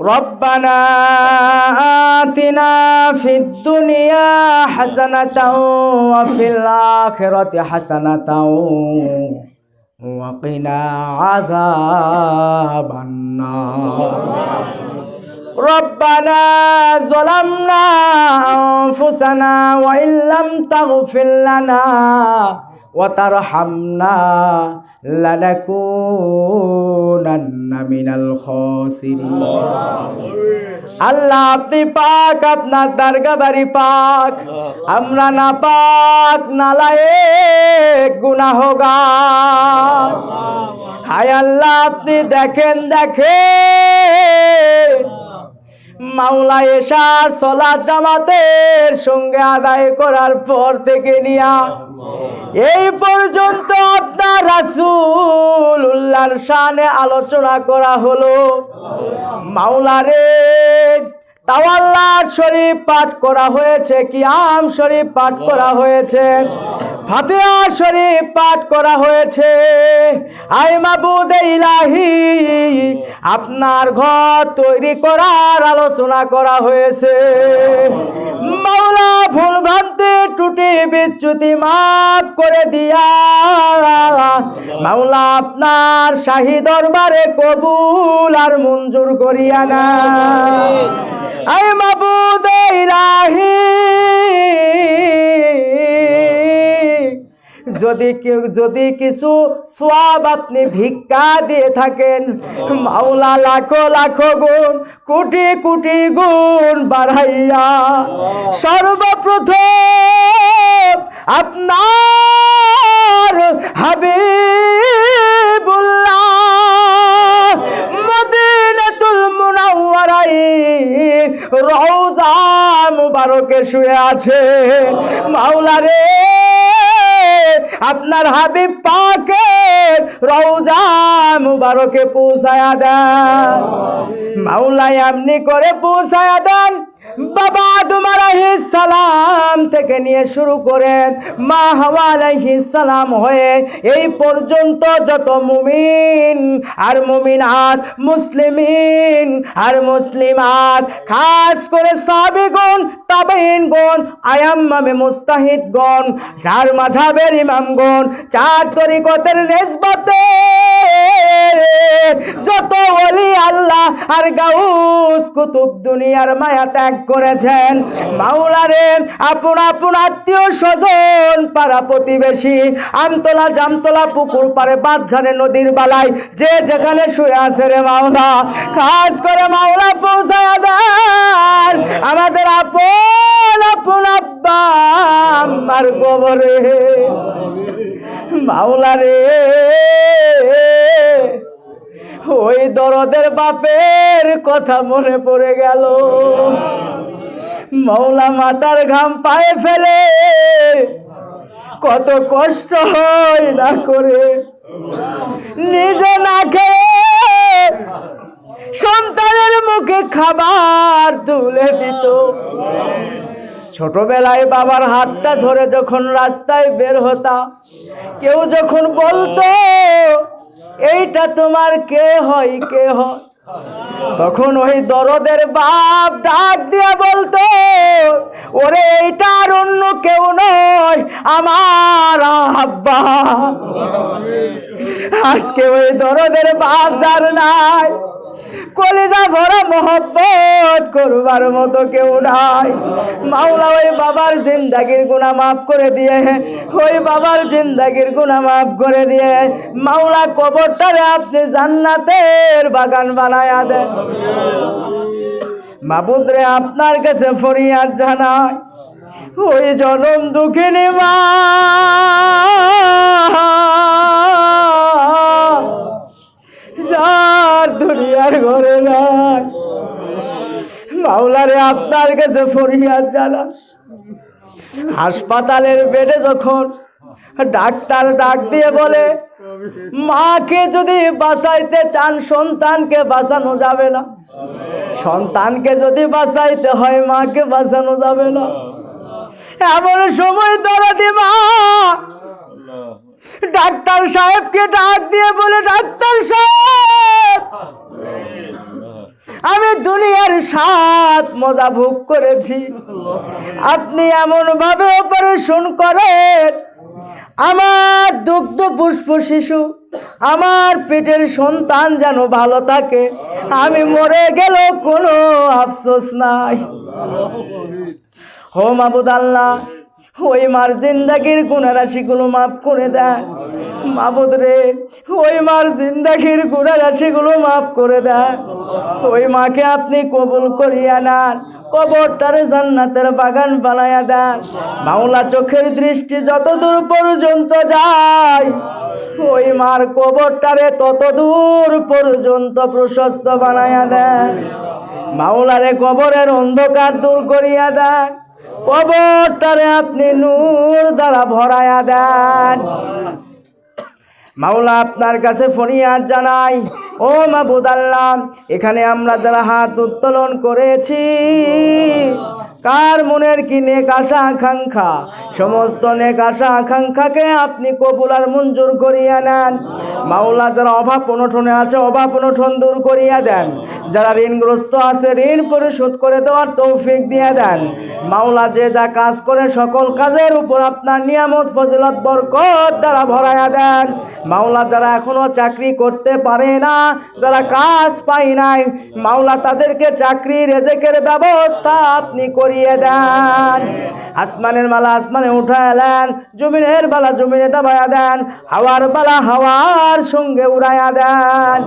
ربنا آتنا في الدنيا حسنة وفي الآخرة حسنة وقنا عذاب النار. ربنا ظلمنا أنفسنا وإن لم تغفر لنا وترحمنا لنكونن من الخاسرين আল্লাহ আপনি পাক আপনার দরগা বাড়ি পাক আমরা না পাক নালায়েক গুনাহগার হায় আল্লাহ আপনি দেখেন দেখেন মাওলা এশার সলাৎ জামাতের সঙ্গে আদায় করার পর থেকে নিয়া। এই পর্যন্ত আপনার রাসূল উল্লাহর শানে আলোচনা করা হলো। মাওলারে তাওয়াল্লার শরীফ পাঠ করা হয়েছে, কিয়াম শরীফ পাঠ করা হয়েছে, ফাতিহা শরীফ পাঠ করা হয়েছে। আই মাবুদ ইলাহি আপনার ঘর তৈরি করার আলোচনা করা হয়েছে। মাওলা ভুল ভ্রান্তি, ত্রুটি, বিচ্যুতি মাফ করে দিয়া। মাওলা আপনার শাহী দরবারে কবুল আর মঞ্জুর করিয়া না। আই মাবুদ ইলাহি। যদি কেউ যদি কিছু সওয়াব আপনি ভিক্ষা দিয়ে থাকেন মাওলা লাখো লাখো গুণ কোটি কোটি গুণ বাড়াইয়া সর্বপ্রথম আপনার হাবিবুল্লাহ মদিনাতুল মুনাওয়ারাই রওজা মুবারকে শুয়ে আছে। মাওলা রে আপনার হাবিব পাকের রওজা মুবারকে পৌঁছায়া দেন। মাওলাই আপনি করে পৌঁছায়া দেন। বাবা তোমার সালাম থেকে নিয়ে শুরু করেন। মা হাওয়া সালাম হয়ে এই পর্যন্ত যত মুমিন আর মুমিনাত, মুসলিমিন আর মুসলিমাত, খাস করে সাবিগুন তাবেইনগণ আয়াম্মামে মুস্তাহিদগণ চার মাঝাবের ইমামগণ চার তরিকতের নেসবতে কুতুব দুনিয়ার মায়া ত্যাগ করেছেন। মাওলারে, আপন আপন আত্মীয় স্বজন, পাড়া প্রতিবেশী, আমতলা জামতলা পুকুর পারে বাঁধঝানে নদীর বালায়, যে যেখানে শুয়ে আছে রে মাওলা, কাজ করে মাওলা পৌঁছায় দেন। আমাদের আপন আপন আব্বা আমার মাওলা রে ওই দরদের বাপের কথা মনে পড়ে গেল। মৌলা মাতার ঘাম পায়ে ফেলে। কত কষ্ট হয় না করে। নিজে না খেয়ে সন্তানের মুখে খাবার তুলে দিত। ছোটবেলায় বাবার হাতটা ধরে যখন রাস্তায় বের হতাম কেউ যখন বলতো এইটা তোমার কে হয় কে হয়? তখন ওই দরদের বাপ ডাক দিয়া বলতো ওরে, এইটার অন্য কেউ নয়, আমার আব্বা। আজকে ওই দরদের বাপ যার নাই। কলিজা ভরা মহব্বত করবার মতো কেউ নাই। মাওলা, ওই বাবার জিন্দাগির গুণা মাফ করে দিয়ে, ওই বাবার জিন্দাগির গুণা মাফ করে দিয়ে, মাওলা কবরটারে আপনি জান্নাতের বাগান বানায়া দেন। মাবুদরে আপনার কাছে ফরিয়াদ জানাই, ওই জনম দুঃখিনী মা। যার দুনিয়ার ঘরে নাই, মাওলারে আপনার কাছে ফরিয়াদ জানা হাসপাতালের বেডে যখন ডাক্তার ডাক দিয়ে বলে, মাকে যদি বাঁচাইতে চান, সন্তানকে বাঁচানো যাবে না। সন্তানকে যদি বাঁচাইতে হয়, মাকে বাঁচানো যাবে না। এমন সময় দরদি মা, ডাক্তার সাহেবকে ডাক দিয়ে বলে, ডাক্তার সাহেব, আমি দুনিয়ার সাত মজা ভোগ করেছি। আপনি এমন ভাবে অপারেশন করেন। আমার দুগ্ধ পুষ্প শিশু আমার পেটের সন্তান যেন ভালো থাকে, আমি মরে গেল কোনো আফসোস নাই। হো মাবুদ আল্লাহ, ওই মার জিন্দাগির গুণারাশিগুলো মাফ করে দেন মাবুদ রে, ওই মার জিন্দাগির গুণারাশিগুলো মাফ করে দেয় ওই মাকে আপনি কবুল করিয়া নেন, কবরটারে জান্নাতের বাগান বানায়া দেন। মাওলা চোখের দৃষ্টি যত দূর পর্যন্ত যায় ওই মার কবরটারে তত দূর পর্যন্ত প্রশস্ত বানায়া দেন। মাওলারে কবরের অন্ধকার দূর করিয়া দেন। কবরটারে আপনি নূর দ্বারা ভরায়া দেন। মাওলা আপনার কাছে ফরিয়াদ জানাই। ও মাবুদ আল্লাহ, এখানে আমরা যারা হাত উত্তোলন করেছি, কার মনের কি নেক আশা, আকাঙ্ক্ষা? সমস্ত নেক আশা আকাঙ্ক্ষাকে আপনি কবুল আর মঞ্জুর করিয়া নেন। মাওলা যারা অভাব অনঠনে আছে, অভাব অনঠন দূর করিয়া দেন। যারা ঋণগ্রস্ত আছে, ঋণ পরিশোধ করে দেওয়ার তৌফিক দিয়ে দেন। মাওলা যে যা কাজ করে, সকল কাজের উপর আপনার নিয়ামত, ফজিলত, বরকত দ্বারা ভরাইয়া দেন। মাওলা যারা এখনও চাকরি করতে পারে না, যারা কাজ পায় নাই, মাওলা তাদেরকে চাকরি রেজেকের ব্যবস্থা আপনি করিয়ে দেন। আসমানের মালা আসমানে উঠাইলেন জমিনের বালা জমিনে দাবায়া দেন হাওয়ার বালা হাওয়ার সঙ্গে উড়াইয়া দেন।